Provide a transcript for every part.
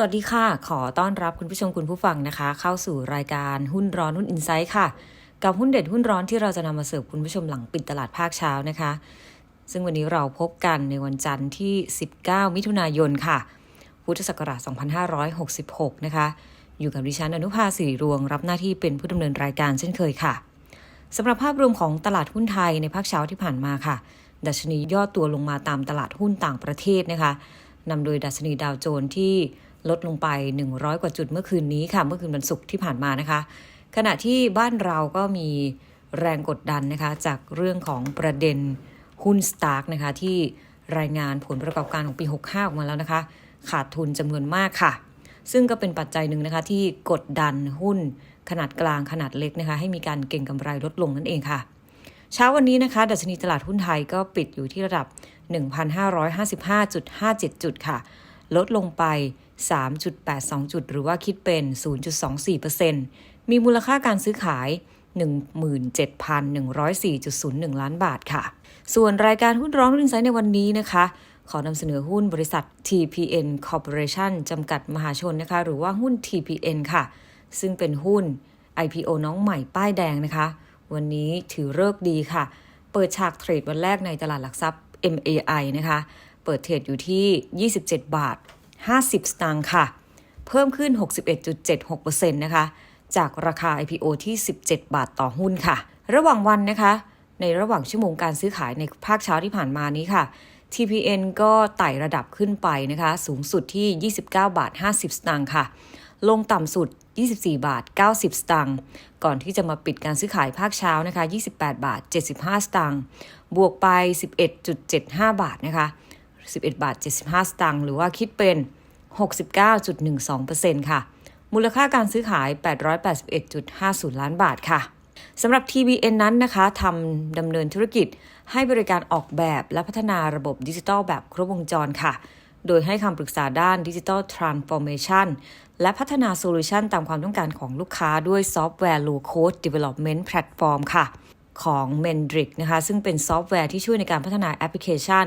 สวัสดีค่ะ ขอต้อนรับคุณผู้ชมคุณผู้ฟังนะคะ เข้าสู่รายการหุ้นร้อนหุ้นอินไซต์ค่ะ กับหุ้นเด็ดหุ้นร้อนที่เราจะนำมาเสิร์ฟคุณผู้ชมหลังปิดตลาดภาคเช้านะคะ ซึ่งวันนี้เราพบกันในวันจันทร์ที่ 19 มิถุนายนค่ะ พุทธศักราช 2566 นะคะ อยู่กับดิฉันอนุภาสิริรวง รับหน้าที่เป็นผู้ดำเนินรายการเช่นเคยค่ะสำหรับภาพรวมของตลาดหุ้นไทยในภาคเช้าที่ผ่านมาค่ะ ดัชนีย่อตัวลงมาตามตลาดหุ้นต่างประเทศนะคะนำโดยดัชนีดาวโจนส์ที่ ลดลงไป 100 กว่าจุดเมื่อคืนนี้ค่ะ เมื่อคืนวันศุกร์ที่ผ่านมานะคะ ขณะที่บ้านเราก็มีแรงกดดันนะคะ จากเรื่องของประเด็นหุ้นสตาร์กนะคะ ที่รายงานผลประกอบการของปี 65 ออกมาแล้วนะคะ ขาดทุนจำนวนมากค่ะ ซึ่งก็เป็นปัจจัยหนึ่งนะคะ ที่กดดันหุ้นขนาดกลางขนาดเล็กนะคะ ให้มีการเก่งกำไรลดลงนั่นเองค่ะ เช้าวันนี้นะคะ ดัชนีตลาดหุ้นไทยก็ปิดอยู่ที่ระดับ 1,555.57 จุดค่ะ ลดลงไป 3.82 จุด หรือว่าคิดเป็น 0.24%มีมูลค่าการซื้อขาย 17,104.01 ล้านบาทค่ะ ส่วนรายการหุ้นร้องรุ่นไซด์ในวันนี้นะคะ ขอนำเสนอหุ้นบริษัท TPN Corporation จำกัดมหาชนนะคะ หรือว่าหุ้น TPN ค่ะ ซึ่งเป็นหุ้น IPO น้องใหม่ป้ายแดงนะคะ วันนี้ถือเลิกดีค่ะ เปิดฉากเทรดวันแรกในตลาดหลักทรัพย์ MAI นะคะ เปิดเทรดอยู่ที่ 27 บาท 50 สตางค์ค่ะ เพิ่มขึ้น 61.76%นะคะ จากราคา IPO ที่ 17 บาทต่อหุ้นค่ะ ระหว่างวันนะคะ ในระหว่างชั่วโมงการซื้อขายในภาคเช้าที่ผ่านมานี้ค่ะ TPN ก็ไต่ระดับขึ้นไปนะคะ สูงสุดที่ 29 บาท 50 สตางค์ค่ะ ลงต่ำสุด 24 บาท 90 สตางค์ ก่อนที่จะมาปิดการซื้อขายภาคเช้านะคะ 28 บาท 75 สตางค์ บวกไป 11.75 บาทนะคะ 11 บาท 75 สตางค์ หรือว่าคิดเป็น 69.12%ค่ะ มูลค่าการซื้อขาย 881.50 ล้านบาทค่ะสำหรับ TBN นั้นนะคะทำดำเนินธุรกิจให้บริการออกแบบและพัฒนาระบบดิจิทัลแบบครบวงจรค่ะ โดยให้คำปรึกษาด้านดิจิทัลทรานส์ฟอร์เมชันและพัฒนาโซลูชันตามความต้องการของลูกค้าด้วยซอฟต์แวร์ Low Code Development Platform ค่ะ ของ Mendrick นะคะ ซึ่งเป็นซอฟต์แวร์ที่ช่วยในการพัฒนาแอปพลิเคชัน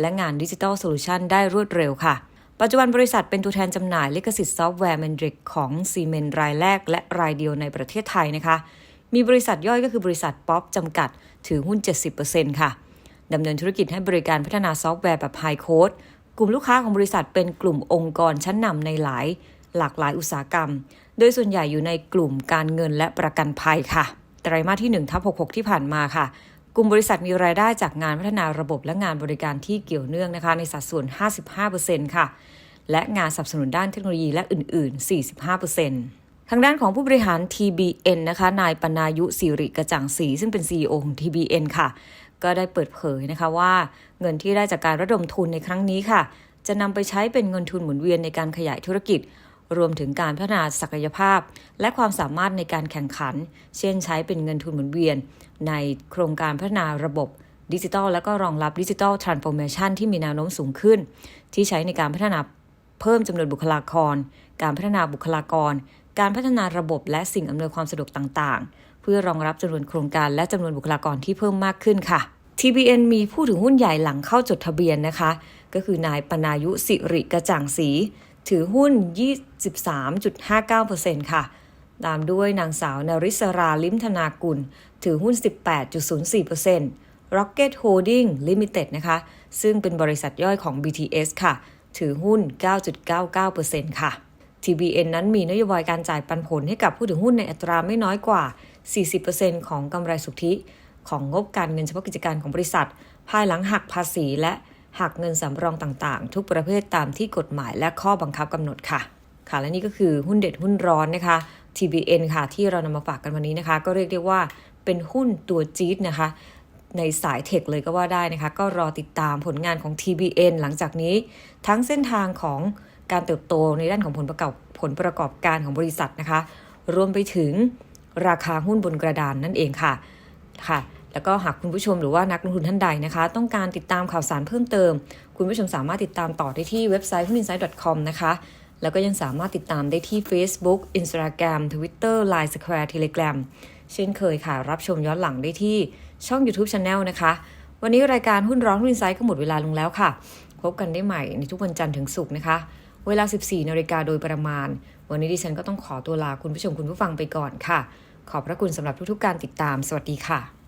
และงานดิจิทัลโซลูชันได้รวดเร็วค่ะ ปัจจุบันบริษัทเป็นตัวแทนจำหน่ายลิขสิทธิ์ซอฟต์แวร์ Mendrick ของ s ีเมนรายแรกและรายเดียวในประเทศไทยนะคะ มีบริษัทย่อยก็คือบริษัทป๊อปจำกัดถือหุ้น 70%ค่ะดำเนินธุรกิจให้บริการพัฒนาซอฟต์แวร์แบบไฮโค้ดกลุ่มลูกค้าของบริษัทเป็นกลุ่มองค์กรชั้นนำในหลายหลากหลายอุตสาหกรรม โดยส่วนใหญ่อยู่ในกลุ่มการเงินและประกันภัยค่ะ ไตรมาสที่1ทับ66 ที่ผ่านมาค่ะ กลุ่มบริษัทมีรายได้จากงานพัฒนาระบบและงานบริการที่เกี่ยวเนื่องนะคะในสัดส่วน 55%ค่ะ และงานสนับสนุนด้านเทคโนโลยีและอื่น ๆ 45%ทางด้านของผู้บริหาร TBN นะคะ นายปนายุสิริกระจ่างศรีซึ่งเป็น CEO ของ TBN ค่ะ ก็ได้เปิดเผยนะคะว่าเงินที่ได้จากการระดมทุนในครั้งนี้ค่ะ จะนำไปใช้เป็นเงินทุนหมุนเวียนในการขยายธุรกิจ รวมถึงการพัฒนาศักยภาพ และความสามารถในการแข่งขัน เช่นใช้เป็นเงินทุนหมุนเวียน ในโครงการพัฒนาระบบดิจิทัล และก็รองรับดิจิทัลทรานส์ฟอร์เมชันที่มีแนวโน้มสูงขึ้น ที่ใช้ในการพัฒนาเพิ่มจำนวนบุคลากร การพัฒนาบุคลากร การพัฒนาระบบและสิ่งอำนวยความสะดวกต่าง ๆ เพื่อรองรับจำนวนโครงการและจำนวนบุคลากรที่เพิ่มมากขึ้นค่ะ TBN มีผู้ถือหุ้นใหญ่หลังเข้าจดทะเบียนนะคะ ก็คือนายปนายุสิริกระจ่างศรี ถือหุ้น 23.59%ค่ะ ตามด้วยนางสาวนริศราลิมธนากุล ถือหุ้น 18.04% Rocket Holding Limited นะคะ ซึ่งเป็นบริษัทย่อยของ BTS ค่ะ ถือหุ้น 9.99%ค่ะ TBN นั้นมีนโยบายการจ่ายปันผลให้กับผู้ถือหุ้นในอัตราไม่น้อยกว่า 40%ของกำไรสุทธิ ของงบการเงินเฉพาะกิจการของบริษัท ภายหลังหักภาษีและ หักเงินสำรองต่างๆ ทุกประเภทตามที่กฎหมายและข้อบังคับกำหนดค่ะ ค่ะ และนี่ก็คือหุ้นเด็ดหุ้นร้อนนะคะ TBN ค่ะ ที่เรานำมาฝากกันวันนี้นะคะ ก็เรียกได้ว่าเป็นหุ้นตัวจี๊ดนะคะ ในสายเทคเลยก็ว่าได้นะคะ ก็รอติดตามผลงานของ TBN หลังจากนี้ ทั้งเส้นทางของการเติบโตในด้านของผลประกอบผลประกอบการของบริษัทนะคะ รวมไปถึงราคาหุ้นบนกระดานนั่นเองค่ะ ค่ะ แล้วก็หากคุณผู้ชมหรือว่านักลงทุนท่านใดนะคะ ต้องการติดตามข่าวสารเพิ่มเติม คุณผู้ชมสามารถติดตามต่อได้ที่เว็บไซต์หุ้น insight com นะคะแล้วก็ยังสามารถติดตามได้ที่ Facebook Instagram Twitter Line Square Telegram เช่นเคยค่ะ รับชมย้อนหลังได้ที่ช่อง YouTube Channel นะคะ วันนี้รายการหุ้นร้อนหุ้นอินไซต์ก็หมดเวลาลงแล้วค่ะ พบกันได้ใหม่ในทุกวันจันทร์ถึงศุกร์นะคะ เวลา 14นาฬิกาโดยประมาณ วันนี้ดิฉันก็ต้องขอตัวลาคุณผู้ชมคุณผู้ฟังไปก่อนค่ะ ขอบพระคุณสำหรับทุกๆการติดตาม สวัสดีค่ะ